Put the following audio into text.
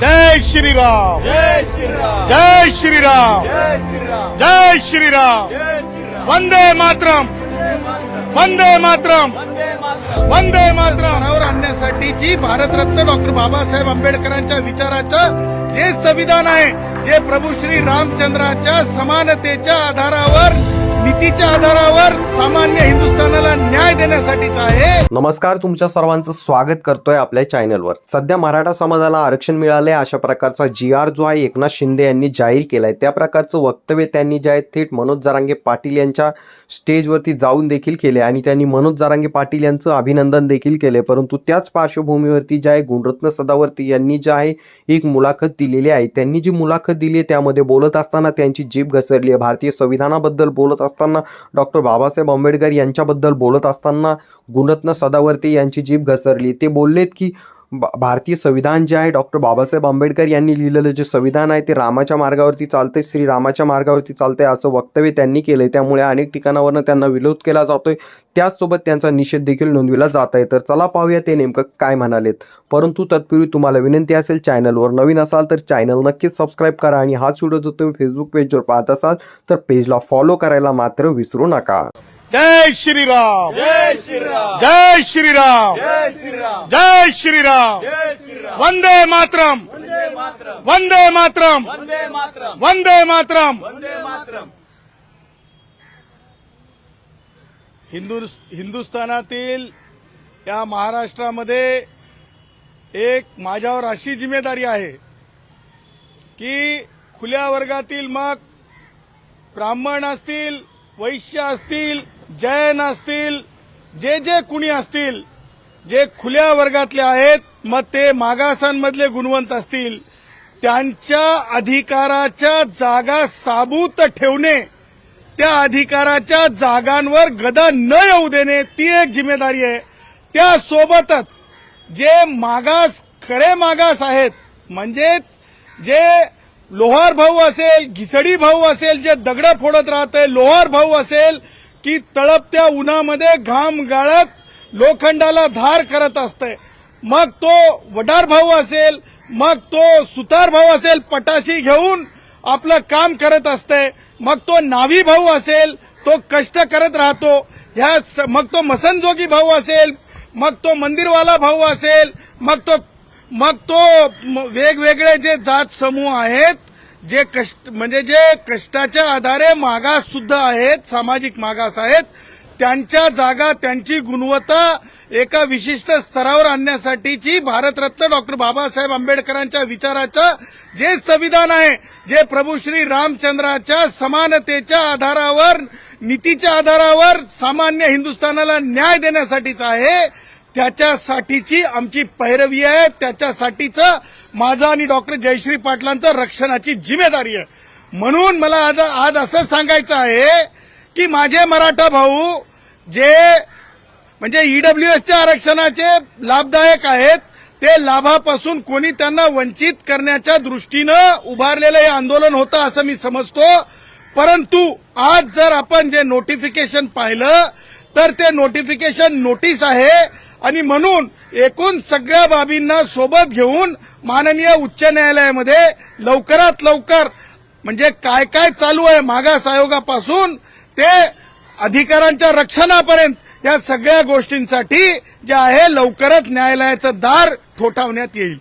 जय श्रीराम। जय श्रीराम। जय श्रीराम। वंदे मातरम। वंदे मातरम। वंदे मातरम। वंदे मातरम। आणण्यासाठीची भारतरत्न डॉक्टर बाबासाहेब आंबेडकरांच्या विचाराचं जे संविधान आहे जे प्रभू श्री रामचंद्राच्या समानतेच्या आधारावर नीतीच्या आधारावर सामान्य हिंदुस्थानाला न्याय देण्यासाठीच आहे. नमस्कार तुमच्या सर्वांचं स्वागत करतोय आपल्या चॅनलवर. सध्या मराठा समाजाला आरक्षण मिळाले अशा प्रकारचा जी आर जो आहे एकनाथ शिंदे यांनी जाहीर केलाय. त्या प्रकारचं वक्तव्य त्यांनी जे आहे थेट मनोज जरांगे पाटील यांच्या स्टेजवरती जाऊन देखील केले आणि त्यांनी मनोज जरांगे पाटील यांचं अभिनंदन देखील केले परंतु त्याच पार्श्वभूमीवरती जे आहे गुणरत्न सदावर्ती यांनी जे आहे एक मुलाखत दिलेली आहे. त्यांनी जी मुलाखत दिली आहे त्यामध्ये बोलत असताना त्यांची जीभ घसरली आहे. भारतीय संविधानाबद्दल बोलत असताना डॉक्टर बाबासाहेब आंबेडकर यांच्याबद्दल बोलत असताना गुणरत्न सदावर्ती यांची जीभ घसरली. ते बोललेत की भारतीय संविधान जे आहे डॉक्टर बाबासाहेब आंबेडकर यांनी लिहिलेलं जे संविधान आहे ते रामाच्या मार्गावरती चालतंय श्रीरामाच्या मार्गावरती चालते असं वक्तव्य त्यांनी केलंय. त्यामुळे अनेक ठिकाणावरनं त्यांना विरोध केला जातोय. त्याचसोबत त्यांचा निषेध देखील नोंदविला जात आहे. तर चला पाहूया ते नेमकं काय म्हणालेत. परंतु तत्पूर्वी तुम्हाला विनंती असेल चॅनलवर नवीन असाल तर चॅनल नक्कीच सबस्क्राईब करा आणि हाच व्हिडिओ जर तुम्ही फेसबुक पेजवर पाहत असाल तर पेजला फॉलो करायला मात्र विसरू नका. जय श्रीराम। जय श्रीराम। जय श्रीराम। जय श्रीराम। जय श्रीराम। जय श्रीराम। वंदे मातरम। वंदे मातरम। वंदे मातरम। वंदे मातरम। वंदे मातरम। वंदे मातरम। हिंदू हिंदुस्थानातील या महाराष्ट्रामध्ये एक माझ्यावर अशी जिम्मेदारी आहे की खुल्या वर्गातील मग ब्राह्मण असतील वैश्य असतील जैन असतील जे जे कुणी असतील जे खुल्या वर्गातले आहेत मग ते मागासांमधले गुणवंत असतील. त्यांच्या अधिकाराच्या जागा साबूत ठेवणे त्या अधिकाराच्या जागांवर गदा न येऊ देणे ती एक जिम्मेदारी आहे. त्यासोबतच जे मागास खरे मागास आहेत म्हणजेच जे लोहार भाऊ असेल घिसडी भाऊ असेल जे दगड फोडत राहते लोहार भाऊ असेल की तळपत्या उन्हामध्ये घाम गाळत लोखंडाला धार करत असते. मग तो वडार भाऊ असेल मग तो सुतार भाऊ असेल पटाशी घेऊन आपलं काम करत असते. मग तो नावी भाऊ असेल तो कष्ट करत राहतो. ह्या स- मग तो मसनजोगी भाऊ असेल मग तो मंदिरवाला भाऊ असेल मग तो मग तो वेगवेगळे जे जात समूह आहेत जे कष्ट म्हणजे जे कष्टाच्या आधारे मागास सुद्धा आहेत सामाजिक मागास आहेत त्यांच्या जागा त्यांची गुणवत्ता एका विशिष्ट स्तरावर आणण्यासाठीची भारतरत्न डॉक्टर बाबासाहेब आंबेडकरांच्या विचाराचं जे संविधान आहे जे प्रभू श्री रामचंद्राच्या समानतेच्या आधारावर नीतीच्या आधारावर सामान्य हिंदुस्थानाला न्याय देण्यासाठीच आहे त्याच्यासाठीची आमची पैरवी आहे. त्याच्यासाठीचं माझं आणि डॉक्टर जयश्री पाटलांचं रक्षणाची जिम्मेदारी आहे. म्हणून मला आज आज असं सांगायचं आहे की माझे मराठा भाऊ जे म्हणजे ईडब्ल्यू एसच्या आरक्षणाचे लाभदायक आहेत ते लाभापासून कोणी त्यांना वंचित करण्याच्या दृष्टीनं उभारलेलं हे आंदोलन होतं असं मी समजतो. परंतु आज जर आपण जे नोटिफिकेशन पाहिलं तर ते नोटिफिकेशन नोटीस आहे. आणि म्हणून एकूण सगळ्या बाबींना सोबत घेऊन माननीय उच्च न्यायालयामध्ये लवकरात लवकर म्हणजे काय काय चालू आहे मागास आयोगापासून ते अधिकारांच्या रक्षणापर्यंत या सगळ्या गोष्टींसाठी जे आहे लवकरच न्यायालयाचं दार ठोठावण्यात येईल.